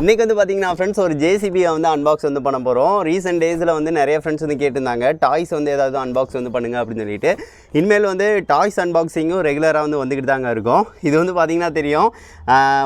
இன்றைக்கி வந்து பார்த்தீங்கன்னா ஃப்ரெண்ட்ஸ் ஒரு ஜேசிபியை வந்து அன்பாக்ஸ் வந்து பண்ண போகிறோம் ரீசெண்ட் டேஸில் வந்து நிறைய ஃப்ரெண்ட்ஸ் வந்து கேட்டிருந்தாங்க. டாய்ஸ் வந்து ஏதாவது அன்பாக்ஸ் வந்து பண்ணுங்க அப்படின்னு சொல்லிட்டு. இனிமேல் வந்து டாய்ஸ் அன்பாக்சிங்கும் ரெகுலராக வந்து வந்துக்கிட்டு தாங்க இருக்கும். இது வந்து பார்த்தீங்கன்னா தெரியும்.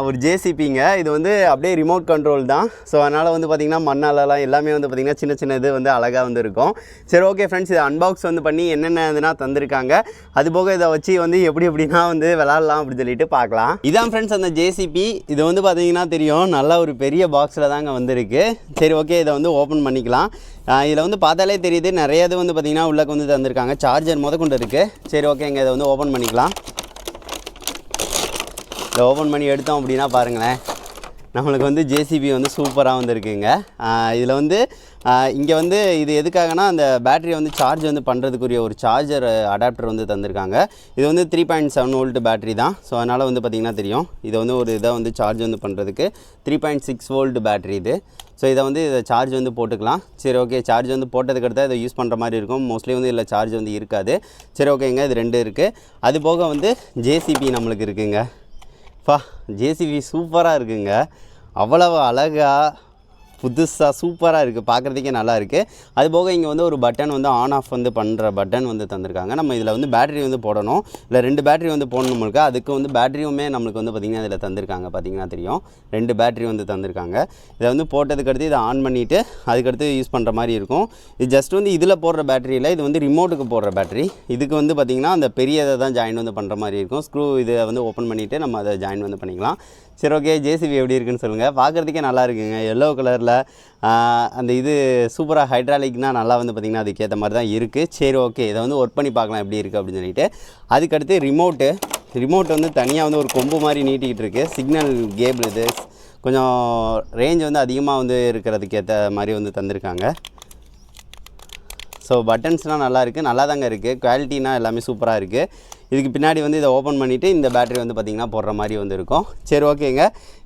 ஒரு ஜேசிபிங்க இது வந்து அப்படியே ரிமோட் கண்ட்ரோல் தான். ஸோ அதனால் வந்து பார்த்திங்கன்னா மண்ணாலலாம் எல்லாமே வந்து பார்த்திங்கன்னா சின்ன சின்ன இது வந்து அழகாக வந்து இருக்கும். சரி ஓகே ஃப்ரெண்ட்ஸ் இது அன்பாக்ஸ் வந்து பண்ணி என்னென்ன இதுனா தந்திருக்காங்க. அது போக இதை வச்சு வந்து எப்படி எப்படின்னா வந்து விளாட்லாம் அப்படின்னு சொல்லிட்டு பார்க்கலாம். இதான் ஃப்ரெண்ட்ஸ் அந்த ஜேசிபி இது வந்து பார்த்தீங்கன்னா தெரியும். நல்லா ஒரு பெரிய பாக்ஸில் தாங்க வந்திருக்கு. சரி ஓகே இதை வந்து ஓப்பன் பண்ணிக்கலாம். இதில் வந்து பார்த்தாலே தெரியுது நிறைய இது வந்து பார்த்திங்கன்னா உள்ளே வந்து தந்திருக்காங்க. சார்ஜர் முத கொண்டு இருக்குது சரி ஓகேங்க இதை வந்து ஓப்பன் பண்ணிக்கலாம். இதை ஓப்பன் பண்ணி எடுத்தோம் அப்படின்னா பாருங்களேன். நம்மளுக்கு வந்து ஜேசிபி வந்து சூப்பராக வந்துருக்குங்க. இதில் வந்து இங்கே வந்து இது எதுக்காகனா அந்த பேட்டரியை வந்து சார்ஜ் வந்து பண்ணுறதுக்குரிய ஒரு சார்ஜர் அடாப்டர் வந்து தந்திருக்காங்க. இது வந்து three point seven volt battery தான். ஸோ அதனால் வந்து பார்த்திங்கன்னா தெரியும். இதை வந்து ஒரு இதை வந்து சார்ஜ் வந்து பண்ணுறதுக்கு three point six volt battery இது. ஸோ இதை வந்து இதை சார்ஜ் வந்து போட்டுக்கலாம். சரி ஓகே சார்ஜ் வந்து போட்டதுக்கு அடுத்தா இதை யூஸ் பண்ணுற மாதிரி இருக்கும். மோஸ்ட்லி வந்து இதில் சார்ஜ் வந்து இருக்காது. சரி ஓகேங்க இது ரெண்டு இருக்குது அது போக வந்து ஜேசிபி நம்மளுக்கு இருக்குங்க. பா ஜேசிபி சூப்பராக இருக்குங்க. அவ்வளவு அழகாக புதுசாக சூப்பராக இருக்குது பார்க்குறதுக்கே நல்லா இருக்குது அது போக இங்கே வந்து ஒரு பட்டன் வந்து ஆன் ஆஃப் வந்து பண்ணுற பட்டன் வந்து தந்திருக்காங்க. நம்ம இதில் வந்து பேட்டரி வந்து போடணும். இல்லை ரெண்டு பேட்டரி வந்து போடணும் இருக்கு அதுக்கு வந்து பேட்டரியுமே நம்மளுக்கு வந்து பார்த்திங்கன்னா இதில் தந்திருக்காங்க. பார்த்தீங்கன்னா தெரியும். ரெண்டு பேட்டரி வந்து தந்திருக்காங்க. இதை வந்து போட்டதுக்கு அடுத்து இதை ஆன் பண்ணிவிட்டு அதுக்கடுத்து யூஸ் பண்ணுற மாதிரி இருக்கும். இது ஜஸ்ட் வந்து இதில் போடுற பேட்டரி இல்லை. இது வந்து ரிமோட்டுக்கு போடுற பேட்டரி இதுக்கு வந்து பார்த்திங்கன்னா அந்த பெரியதை தான் ஜாயின் வந்து பண்ணுற மாதிரி இருக்கும். ஸ்க்ரூ இதை வந்து ஓப்பன் பண்ணிவிட்டு நம்ம அதை ஜாயின் வந்து பண்ணிக்கலாம். சரி ஓகே ஜேசிபி எப்படி இருக்குன்னு சொல்லுங்கள் பார்க்குறதுக்கே நல்லா இருக்குங்க. எல்லோ கலரில் அந்த இது சூப்பராக ஹைட்ராலிக்னால் நல்லா வந்து பார்த்திங்கன்னா அதுக்கேற்ற மாதிரி தான் இருக்குது சரி ஓகே இதை வந்து ஒர்க் பண்ணி பார்க்கலாம் எப்படி இருக்குது அப்படின்னு சொல்லிட்டு. அதுக்கடுத்து ரிமோட்டு ரிமோட் வந்து தனியாக வந்து ஒரு கொம்பு மாதிரி நீட்டிக்கிட்டு இருக்குது சிக்னல் கேபிள் இது. கொஞ்சம் ரேஞ்ச் வந்து அதிகமாக வந்து இருக்கிறதுக்கேற்ற மாதிரி வந்து தந்திருக்காங்க. ஸோ பட்டன்ஸ்லாம் நல்லா இருக்குது நல்லா தாங்க இருக்குது குவாலிட்டினா எல்லாமே சூப்பராக இருக்குது இதுக்கு பின்னாடி வந்து இதை ஓப்பன் பண்ணிவிட்டு இந்த பேட்டரி வந்து பார்த்திங்கன்னா போடுற மாதிரி வந்து இருக்கும். சரி ஓகேங்க.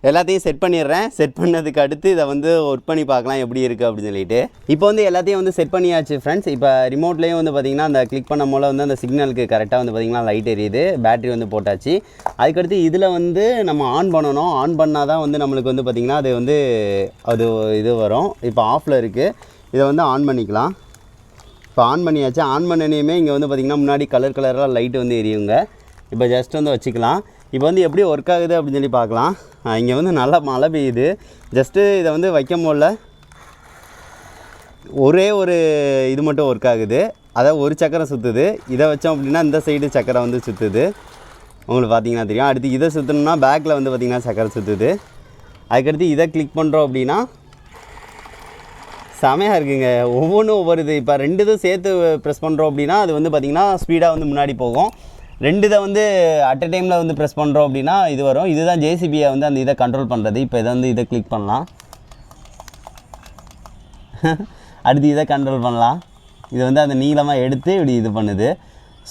எல்லாத்தையும் செட் பண்ணிடுறேன். செட் பண்ணதுக்கு அடுத்து இதை வந்து ஒர்க் பண்ணி பார்க்கலாம் எப்படி இருக்குது அப்படின்னு சொல்லிட்டு. இப்போ வந்து எல்லாத்தையும் வந்து செட் பண்ணியாச்சு ஃப்ரெண்ட்ஸ் இப்போ ரிமோட்லேயும் வந்து பார்த்திங்கன்னா அந்த கிளிக் பண்ண மூலம் வந்து அந்த சிக்னலுக்கு கரெக்டாக வந்து பார்த்திங்கன்னா லைட் எரியுது. பேட்டரி வந்து போட்டாச்சு. அதுக்கடுத்து இதில் வந்து நம்ம ஆன் பண்ணணும். ஆன் பண்ணால் தான் வந்து நம்மளுக்கு வந்து பார்த்திங்கன்னா அது வந்து அது இது வரும். இப்போ ஆஃபில் இருக்குது இதை வந்து ஆன் பண்ணிக்கலாம். இப்போ ஆன் பண்ணியாச்சு. ஆன் பண்ணனையுமே இங்கே வந்து பார்த்திங்கன்னா முன்னாடி கலர் கலராக லைட்டு வந்து எரியுங்க. இப்போ ஜஸ்ட் வந்து வச்சுக்கலாம். இப்போ வந்து எப்படி ஒர்க் ஆகுது அப்படின்னு சொல்லி பார்க்கலாம். இங்கே வந்து நல்லா மழை பெய்யுது. ஜஸ்ட்டு இதை வந்து வைக்க முடில ஒரே ஒரு இது மட்டும் ஒர்க் ஆகுது. அதாவது ஒரு சக்கரம் சுற்றுது இதை வச்சோம் அப்படின்னா இந்த சைடு சக்கரம் வந்து சுற்றுது உங்களுக்கு பார்த்தீங்கன்னா தெரியும். அடுத்து இதை சுற்றணும்னா பேக்கில் வந்து பார்த்திங்கன்னா சக்கரை சுற்றுது அதுக்கடுத்து இதை கிளிக் பண்ணுறோம் அப்படின்னா செமையாக இருக்குங்க. ஒவ்வொன்றும் ஒவ்வொரு இது. இப்போ ரெண்டு இதும் சேர்த்து ப்ரெஸ் பண்ணுறோம் அப்படின்னா அது வந்து பார்த்திங்கன்னா ஸ்பீடாக வந்து முன்னாடி போகும். ரெண்டு இதை வந்து அட் அ டைமில் வந்து ப்ரெஸ் பண்ணுறோம் அப்படின்னா இது வரும். இதுதான் ஜேசிபியை வந்து அந்த இதை கண்ட்ரோல் பண்ணுறது இப்போ இதை வந்து இதை கிளிக் பண்ணலாம். அடுத்து இதை கண்ட்ரோல் பண்ணலாம். இது வந்து அந்த நீளமாக எடுத்து இப்படி இது பண்ணுது.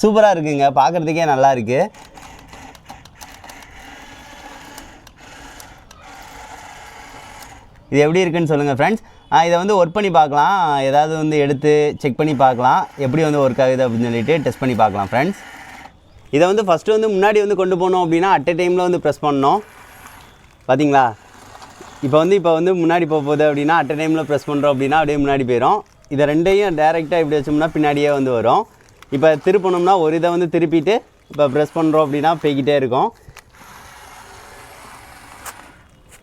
சூப்பராக இருக்குங்க. பார்க்குறதுக்கே நல்லா இருக்குது இது எப்படி இருக்குன்னு சொல்லுங்கள் ஃப்ரெண்ட்ஸ் இதை வந்து ஒர்க் பண்ணி பார்க்கலாம். ஏதாவது வந்து எடுத்து செக் பண்ணி பார்க்கலாம். எப்படி வந்து ஒர்க் ஆகுது அப்படின்னு சொல்லிட்டு டெஸ்ட் பண்ணி பார்க்கலாம் ஃப்ரெண்ட்ஸ் இதை வந்து ஃபஸ்ட்டு வந்து முன்னாடி வந்து கொண்டு போனோம் அப்படின்னா அட் எ டைமில் வந்து ப்ரெஸ் பண்ணோம். பார்த்தீங்களா இப்போ வந்து இப்போ வந்து முன்னாடி போக போகுது அப்படின்னா அட் எ டைமில் ப்ரெஸ் பண்ணுறோம் அப்படின்னா அப்படியே முன்னாடி போயிடும் இதை ரெண்டையும் டேரெக்டாக இப்படி வச்சோம்னா பின்னாடியே வந்து வரும். இப்போ திருப்பணும்னா ஒரு இதை வந்து திருப்பிட்டு இப்போ ப்ரெஸ் பண்ணுறோம் அப்படின்னா போய்கிட்டே இருக்கும்.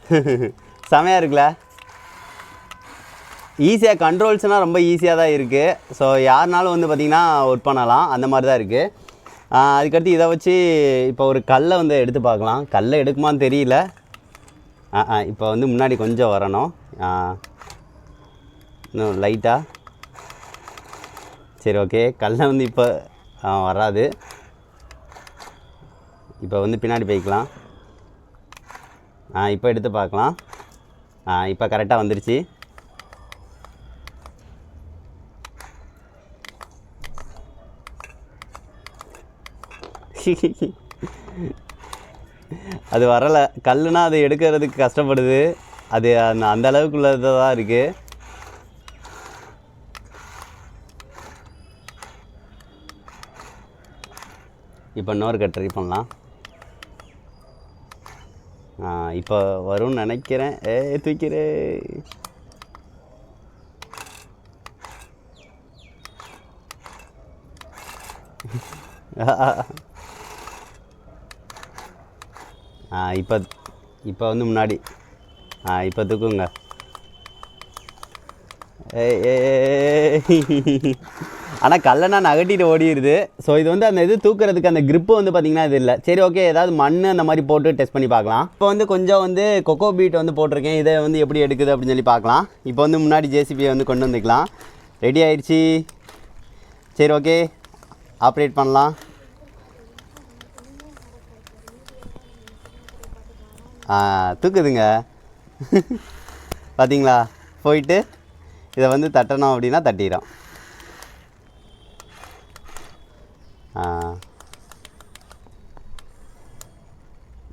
செமையாக இருக்குல்ல? ஈஸியாக கண்ட்ரோல்ஸ்னால் ரொம்ப ஈஸியாக தான் இருக்குது ஸோ யாருனாலும் வந்து பார்த்திங்கன்னா ஒர்க் பண்ணலாம். அந்த மாதிரி தான் இருக்குது அதுக்கடுத்து இதை வச்சு இப்போ ஒரு கல்லை வந்து எடுத்து பார்க்கலாம். கல்லை எடுக்குமான்னு தெரியல. இப்போ வந்து முன்னாடி கொஞ்சம் வரணும். இன்னும் லைட்டாக சரி ஓகே கல்லை வந்து இப்போ வராது. இப்போ வந்து பின்னாடி போய்க்கலாம். ஆ இப்போ எடுத்து பார்க்கலாம். இப்போ கரெக்டாக வந்துருச்சு. அது வரலை. கல்லுனா அது எடுக்கிறதுக்கு கஷ்டப்படுது. அது அந்த அந்த அளவுக்குள்ளது தான் இருக்குது இப்போ இன்னொரு கட் ட்ரை பண்ணலாம். இப்போ வரும்னு நினைக்கிறேன். ஏ தூக்கிறே ஆ இப்போ இப்போ வந்து முன்னாடி. ஆ இப்போ தூக்குங்க. ஏய், ஏ ஆனால் கல்லனா நகட்டிட்டு ஓடிடுது ஸோ இது வந்து அந்த இது தூக்குறதுக்கு அந்த கிரிப்பு வந்து பார்த்தீங்கன்னா இது இல்லை. சரி ஓகே ஏதாவது மண் அந்த மாதிரி போட்டு டெஸ்ட் பண்ணி பார்க்கலாம். இப்போ வந்து கொஞ்சம் வந்து கொக்கோ பீட் வந்து போட்டிருக்கேன். இதை வந்து எப்படி எடுக்குது அப்படின்னு சொல்லி பார்க்கலாம். இப்போ வந்து முன்னாடி ஜேசிபியை வந்து கொண்டு வந்துக்கலாம். ரெடி ஆயிடுச்சு. சரி ஓகே ஆப்ரேட் பண்ணலாம். தூக்குதுங்க. பார்த்தீங்களா போயிட்டு இதை வந்து தட்டணும் அப்படின்னா தட்டிடும்.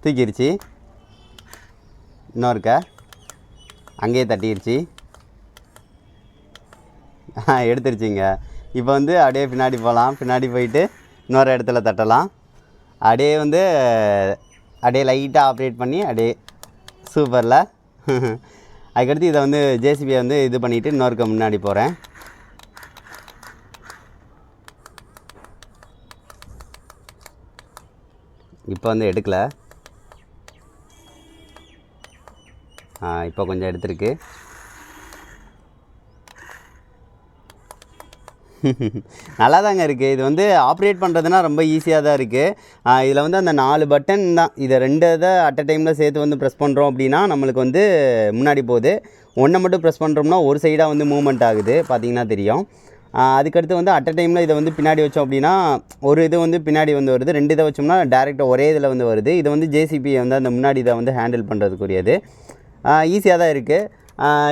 தூக்கிடுச்சு இன்னும் அங்கேயே தட்டிடுச்சு ஆ எடுத்துருச்சிங்க. இப்போ வந்து அப்படியே பின்னாடி போகலாம் பின்னாடி போயிட்டு இன்னொரு இடத்துல தட்டலாம். அப்படியே வந்து அப்படியே லைட்டாக ஆப்ரேட் பண்ணி அப்படியே சூப்பரில் அதுக்கடுத்து இதை வந்து ஜேசிபியை வந்து இது பண்ணிவிட்டு இன்னொருக்க முன்னாடி போகிறேன் இப்போ வந்து எடுக்கலை. இப்போ கொஞ்சம் எடுத்திருக்கு. நல்லா தாங்க இருக்குது இது வந்து ஆப்ரேட் பண்ணுறதுனா ரொம்ப ஈஸியாக தான் இருக்குது இதில் வந்து அந்த நாலு பட்டன் தான். இதை ரெண்டு இதை அட் அ டைமில் சேர்த்து வந்து ப்ரெஸ் பண்ணுறோம் அப்படின்னா நம்மளுக்கு வந்து முன்னாடி போகுது. ஒன்றை மட்டும் ப்ரெஸ் பண்ணுறோம்னா ஒரு சைடாக வந்து மூவ்மெண்ட் ஆகுது. பார்த்தீங்கன்னா தெரியும். அதுக்கடுத்து வந்து அட் அ டைமில் இதை வந்து பின்னாடி வச்சோம் அப்படின்னா ஒரு இது வந்து பின்னாடி வந்து வருது. ரெண்டு இதை வச்சோம்னா டேரெக்டாக ஒரே இதில் வந்து வருது. இது வந்து ஜேசிபி வந்து அந்த முன்னாடி இதை வந்து ஹேண்டில் பண்ணுறதுக்குரியது ஈஸியாக தான் இருக்குது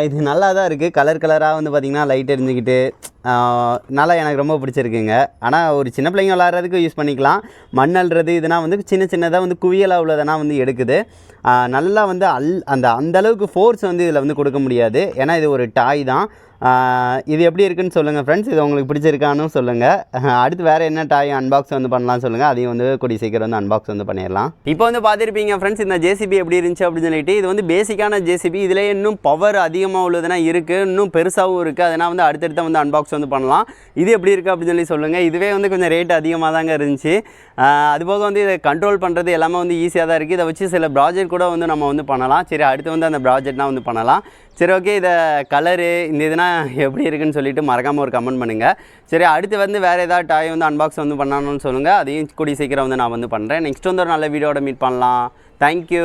இது நல்லா தான் இருக்குது கலர் கலராக வந்து பார்த்திங்கன்னா லைட் எரிஞ்சுக்கிட்டு நல்லா எனக்கு ரொம்ப பிடிச்சிருக்குங்க. ஆனால் ஒரு சின்ன பிள்ளைங்க விளாட்றதுக்கு யூஸ் பண்ணிக்கலாம். மண் அள்ளுறது இதெல்லாம் வந்து சின்ன சின்னதாக வந்து குவியலாக உள்ளதனா வந்து எடுக்குது. நல்லா வந்து அல் அந்த அந்தளவுக்கு ஃபோர்ஸ் வந்து இதில் வந்து கொடுக்க முடியாது. ஏன்னா இது ஒரு டாய் தான். இது எப்படி இருக்குன்னு சொல்லுங்கள் ஃப்ரெண்ட்ஸ் இது உங்களுக்கு பிடிச்சிருக்கான்னு சொல்லுங்கள் அடுத்து வேறு என்ன டாய் அன்பாக்ஸ் வந்து பண்ணலாம் சொல்லுங்கள் அதையும் வந்து கூடிய சீக்கிரம் வந்து அன்பாக்ஸ் வந்து பண்ணிடலாம். இப்போ வந்து பார்த்துருப்பீங்க ஃப்ரெண்ட்ஸ் இந்த ஜேசிபி எப்படி இருந்துச்சு அப்படின்னு சொல்லிட்டு இது வந்து பேசிக்கான ஜேசிபி இதில் இன்னும் பவர் அதிகமாக உள்ளதுனா இருக்குது இன்னும் பெருசாகவும் இருக்குது அதனால் வந்து அடுத்தடுத்த வந்து அன்பாக்ஸ் வந்து பண்ணலாம். இது எப்படி இருக்குது அப்படின்னு சொல்லி சொல்லுங்கள் இதுவே வந்து கொஞ்சம் ரேட் அதிகமாக தாங்க இருந்துச்சு அதுபோக வந்து இதை கண்ட்ரோல் பண்ணுறது எல்லாமே வந்து ஈஸியாக தான் இருக்குது இதை வச்சு சில ப்ராஜெக்ட் கூட வந்து நம்ம வந்து பண்ணலாம். சரி அடுத்து வந்து அந்த ப்ராஜெக்ட்லாம் வந்து பண்ணலாம். சரி ஓகே இதை கலரு இந்த இதுனா எப்படி இருக்குன்னு சொல்லிட்டு மறக்காமல் ஒரு கமெண்ட் பண்ணுங்கள் சரி அடுத்து வந்து வேறு ஏதாவது டாய் வந்து அன்பாக்ஸ் வந்து பண்ணணும்னு சொல்லுங்கள் அதையும் கூடிய சீக்கிரம் வந்து நான் வந்து பண்ணுறேன் நெக்ஸ்ட் வந்து ஒரு நல்ல வீடியோட மீட் பண்ணலாம். தேங்க்யூ